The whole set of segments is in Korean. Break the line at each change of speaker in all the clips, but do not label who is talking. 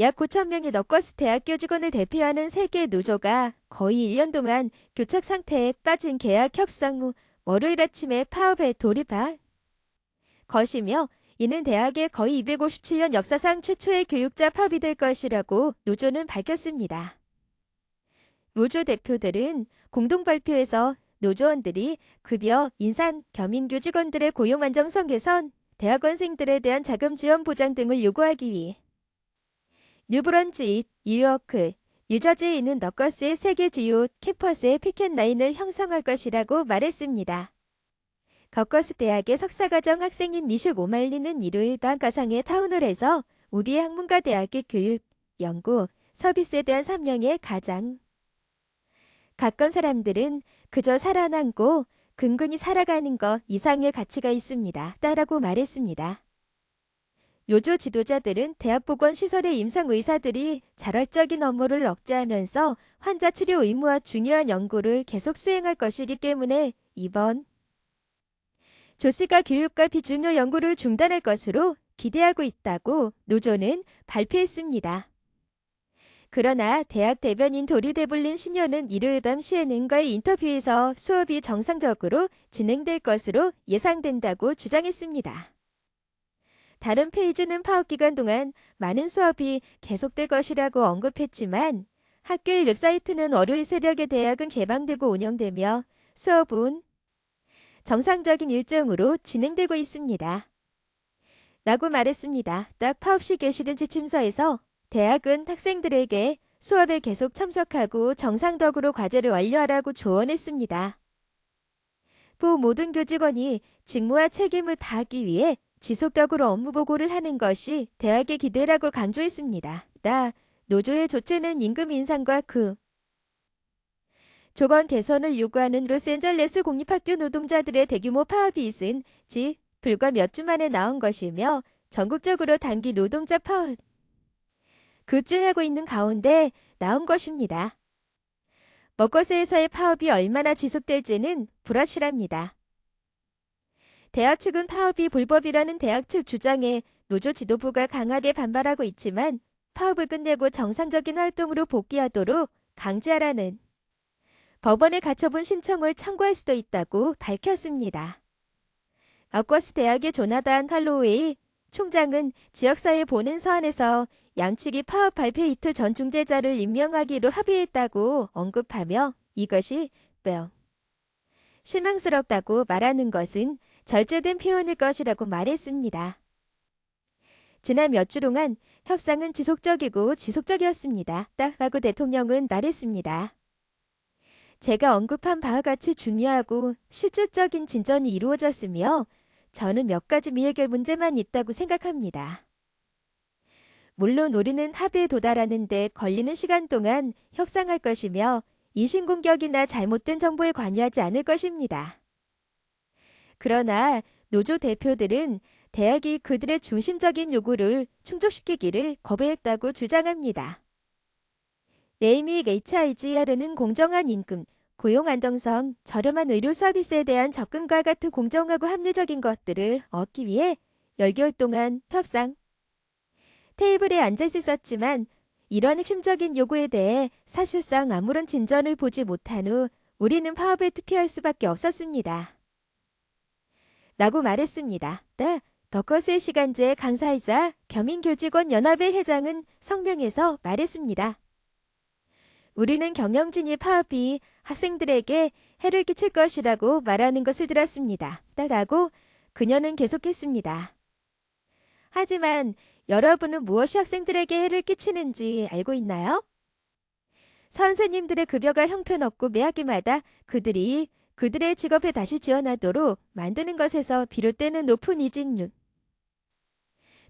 약 9천 명의 너커스 대학교 직원을 대표하는 세계 노조가 거의 1년 동안 교착 상태에 빠진 계약 협상 후 월요일 아침에 파업에 돌입할 것이며 이는 대학의 거의 257년 역사상 최초의 교육자 파업이 될 것이라고 노조는 밝혔습니다. 노조 대표들은 공동 발표에서 노조원들이 급여, 인산, 겸임교 직원들의 고용 안정성 개선, 대학원생들에 대한 자금 지원 보장 등을 요구하기 위해 뉴브런지, 뉴요크, 뉴저지에 있는 너커스의 세계 주요 캠퍼스의 피켓 라인을 형성할 것이라고 말했습니다. 거커스 대학의 석사과정 학생인 미식 오말리는 일요일 밤 가상의 타운홀에서 우리의 학문과 대학의 교육, 연구, 서비스에 대한 사명의 가장 가까운 사람들은 그저 살아남고 근근히 살아가는 것 이상의 가치가 있습니다. 따라고 말했습니다. 요조 지도자들은 대학보건시설의 임상의사들이 자발적인 업무를 억제하면서 환자 치료 의무와 중요한 연구를 계속 수행할 것이기 때문에 이번 조씨가 교육과 비중요 연구를 중단할 것으로 기대하고 있다고 노조는 발표했습니다. 그러나 대학 대변인 도리 데블린 시녀는 일요일 밤 CNN과의 인터뷰에서 수업이 정상적으로 진행될 것으로 예상된다고 주장했습니다. 다른 페이지는 파업 기간 동안 많은 수업이 계속될 것이라고 언급했지만 학교의 웹사이트는 월요일 새벽에 대학은 개방되고 운영되며 수업은 정상적인 일정으로 진행되고 있습니다. 라고 말했습니다. 딱 파업 시 게시된 지침서에서 대학은 학생들에게 수업에 계속 참석하고 정상적으로 과제를 완료하라고 조언했습니다. 부 모든 교직원이 직무와 책임을 다하기 위해 지속적으로 업무 보고를 하는 것이 대학의 기대라고 강조했습니다. 나 노조의 조치는 임금 인상과 그 조건 개선을 요구하는 로스앤젤레스 공립학교 노동자들의 대규모 파업이 있은 지 불과 몇 주 만에 나온 것이며 전국적으로 단기 노동자 파업 급증하고 있는 가운데 나온 것입니다. 먹거스에서의 파업이 얼마나 지속될지는 불확실합니다. 대학 측은 파업이 불법이라는 대학 측 주장에 노조 지도부가 강하게 반발하고 있지만 파업을 끝내고 정상적인 활동으로 복귀하도록 강제하라는 법원에 가처분 신청을 청구할 수도 있다고 밝혔습니다. 아쿼스 대학의 조나단 할로웨이 총장은 지역사회 보낸 서한에서 양측이 파업 발표 이틀 전 중재자를 임명하기로 합의했다고 언급하며 이것이 뼈 실망스럽다고 말하는 것은 절제된 표현일 것이라고 말했습니다. 지난 몇 주 동안 협상은 지속적이고 지속적이었습니다. 딱라고 대통령은 말했습니다. 제가 언급한 바와 같이 중요하고 실질적인 진전이 이루어졌으며 저는 몇 가지 미해결 문제만 있다고 생각합니다. 물론 우리는 합의에 도달하는데 걸리는 시간 동안 협상할 것이며 인신공격이나 잘못된 정보에 관여하지 않을 것입니다. 그러나 노조 대표들은 대학이 그들의 중심적인 요구를 충족시키기를 거부했다고 주장합니다. 네이밍 HIGR은 공정한 임금, 고용 안정성, 저렴한 의료 서비스에 대한 접근과 같은 공정하고 합리적인 것들을 얻기 위해 10개월 동안 협상 테이블에 앉아 있었지만 이런 핵심적인 요구에 대해 사실상 아무런 진전을 보지 못한 후 우리는 파업에 투표할 수밖에 없었습니다. 라고 말했습니다. 네, 더커스의 시간제 강사이자 겸임교직원 연합의 회장은 성명에서 말했습니다. 우리는 경영진이 파업이 학생들에게 해를 끼칠 것이라고 말하는 것을 들었습니다. 따라고 그녀는 계속했습니다. 하지만 여러분은 무엇이 학생들에게 해를 끼치는지 알고 있나요? 선생님들의 급여가 형편없고 매학기마다 그들이 그들의 직업에 다시 지원하도록 만드는 것에서 비롯되는 높은 이직률.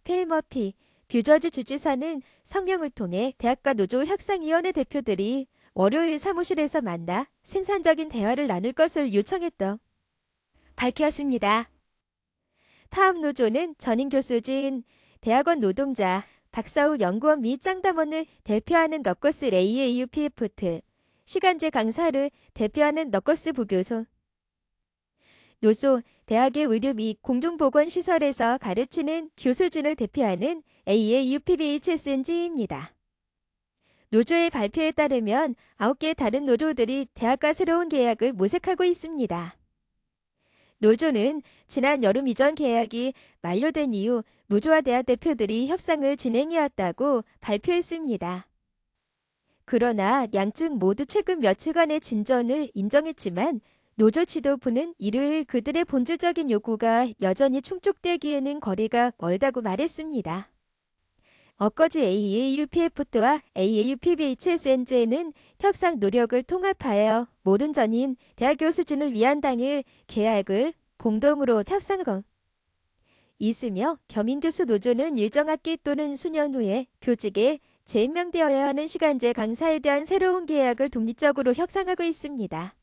페이머피 뷰저지 주지사는 성명을 통해 대학과 노조 협상위원회 대표들이 월요일 사무실에서 만나 생산적인 대화를 나눌 것을 요청했다. 밝혔습니다. 파업 노조는 전임 교수진 대학원 노동자 박사우 연구원 미 짱담원을 대표하는 너커스 레이의 UPF트 시간제 강사를 대표하는 너커스 부교소 노조, 대학의 의료 및 공중보건시설에서 가르치는 교수진을 대표하는 AAUPBHSNG입니다. 노조의 발표에 따르면 9개 다른 노조들이 대학과 새로운 계약을 모색하고 있습니다. 노조는 지난 여름 이전 계약이 만료된 이후 노조와 대학 대표들이 협상을 진행해왔다고 발표했습니다. 그러나 양측 모두 최근 며칠간의 진전을 인정했지만 노조 지도부는 일요일 그들의 본질적인 요구가 여전히 충족되기에는 거리가 멀다고 말했습니다. 엊거지 AAUPF와 AAUPBHSNJ는 협상 노력을 통합하여 모든 전인 대학 교수진을 위한 당일 계약을 공동으로 협상하고 있으며 겸임교수 노조는 일정 학기 또는 수년 후에 교직에 재임명되어야 하는 시간제 강사에 대한 새로운 계약을 독립적으로 협상하고 있습니다.